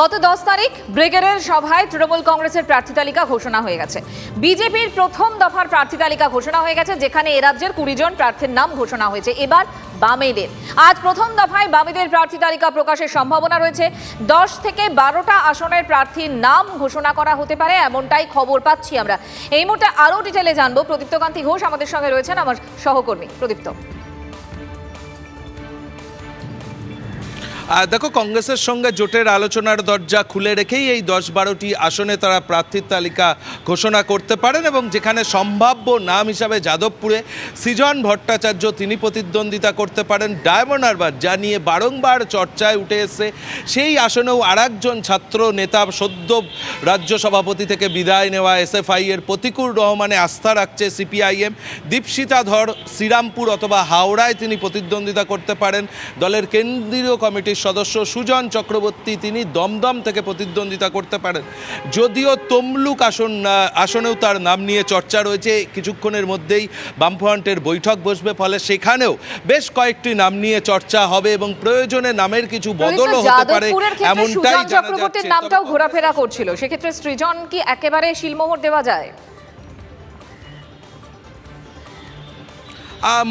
গত দশ তারিখ ব্রিগেডের সভায় তৃণমূল কংগ্রেসের প্রার্থী তালিকা ঘোষণা হয়ে গেছে। বিজেপির প্রথম দফার প্রার্থী তালিকা ঘোষণা হয়ে গেছে, যেখানে এ রাজ্যের কুড়ি জন প্রার্থীর নাম ঘোষণা হয়েছে। এবার বামেদের। আজ প্রথম দফায় বামেদের প্রার্থী তালিকা প্রকাশের সম্ভাবনা রয়েছে। দশ থেকে বারোটা আসনের প্রার্থীর নাম ঘোষণা করা হতে পারে, এমনটাই খবর পাচ্ছি আমরা। এই মুহূর্তে আরও ডিটেলে জানব। প্রদীপ্তকান্তি ঘোষ আমাদের সঙ্গে রয়েছেন, আমার সহকর্মী প্রদীপ্ত। দেখো, কংগ্রেসের সঙ্গে জোটের আলোচনার দরজা খুলে রেখেই এই দশ বারোটি আসনে তারা প্রার্থীর তালিকা ঘোষণা করতে পারেন এবং যেখানে সম্ভাব্য নাম হিসাবে যাদবপুরে সৃজন ভট্টাচার্য তিনি প্রতিদ্বন্দ্বিতা করতে পারেন। ডায়মন্ড হারবার, যা নিয়ে বারংবার চর্চায় উঠে এসে সেই আসনেও আরেকজন ছাত্র নেতা সদ্য রাজ্য সভাপতি থেকে বিদায় নেওয়া এসএফআই এর প্রতিকূল রহমানে আস্থা রাখছে সিপিআইএম। দীপশিতা ধর শ্রীরামপুর অথবা হাওড়ায় তিনি প্রতিদ্বন্দ্বিতা করতে পারেন। দলের কেন্দ্রীয় কমিটির সদস্য সুজন চক্রবর্তী তিনি দমদম থেকে প্রতিদ্বন্দ্বিতা করতে পারেন। যদিও তমলুক আসন আসনেও তার নাম নিয়ে চর্চা রয়েছে। কিছুক্ষণের মধ্যেই বামফ্রন্টের বৈঠক বসবে ফলে সেখানেও বেশ কয়েকটি নাম নিয়ে চর্চা হবে এবং প্রয়োজনে নামের কিছু বদলও হতে পারে এমনটাই জানা চক্রবর্তীর নামটাও ঘোরাফেরা করছিল। সেক্ষেত্রে সৃজন কি একেবারে শিলমোহর দেওয়া যায়?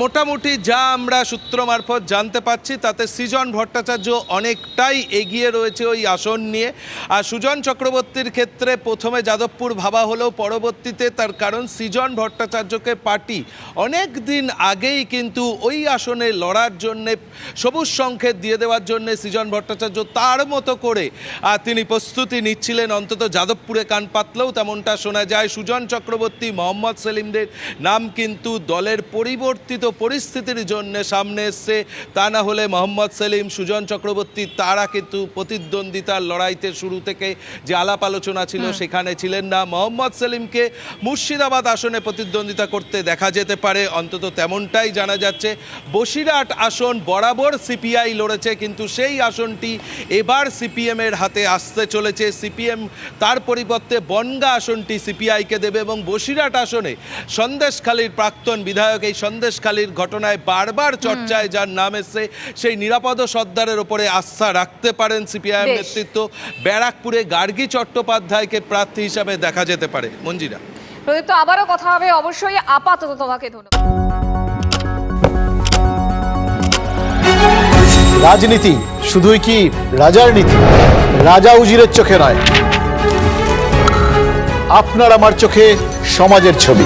মোটামুটি যা আমরা সূত্র মারফত জানতে পাচ্ছি, তাতে সৃজন ভট্টাচার্য অনেকটাই এগিয়ে রয়েছে ওই আসন নিয়ে। আর সুজন চক্রবর্তীর ক্ষেত্রে প্রথমে যাদবপুর ভাবা হলেও পরবর্তীতে তার কারণ সৃজন ভট্টাচার্যকে পার্টি। অনেক দিন আগেই কিন্তু ওই আসনে লড়ার জন্যে, সবুজ সংকেত দিয়ে দেওয়ার জন্য সৃজন ভট্টাচার্য তার মতো করে তিনি প্রস্তুতি নিচ্ছিলেন। অন্তত যাদবপুরে কান পাতলেও তেমনটা শোনা যায়। সুজন চক্রবর্তী, মোহাম্মদ সেলিমদের নাম কিন্তু দলের পরিবর্তিত পরিস্থিতির জন্য সামনে এসছে। তা না হলে মোহাম্মদ সেলিম সুজন চক্রবর্তী তারা কিন্তু প্রতিদ্বন্দ্বিতার লড়াইতে শুরু থেকে যে আলাপ আলোচনা ছিল সেখানে ছিলেন না। মোহাম্মদ সেলিমকে মুর্শিদাবাদ আসনে প্রতিদ্বন্দ্বিতা করতে দেখা যেতে পারে। অন্তত তেমনটাই জানা যাচ্ছে বসিরহাট আসন বরাবর সিপিআই লড়েছে কিন্তু সেই আসনটি এবার সিপিএমের হাতে আসতে চলেছে। সিপিএম তার পরিবর্তে বনগা আসনটি সিপিআইকে দেবে এবং বসিরহাট আসনে সন্দেশখালীর প্রাক্তন বিধায়ক এই সন্দেশখালীর ঘটনায় বারবার চর্চায় যার নাম এসছে সেই নিরাপদ সর্দারের ওপরে আস্থা রাখতে পারেন সিপিআইএম নেতৃত্ব। ব্যারাকপুরে গার্গী চট্টোপাধ্যায়কে প্রার্থী হিসাবে দেখা যেতে পারে। মঞ্জিরা। প্রদীপ্ত আবারও কথা হবে অবশ্যই আপাতত তোমাকে ধন্যবাদ। রাজনীতি শুধুই কি রাজার নীতি? রাজা উজিরের চোখে নয়। আপনার আমার চোখে সমাজের ছবি।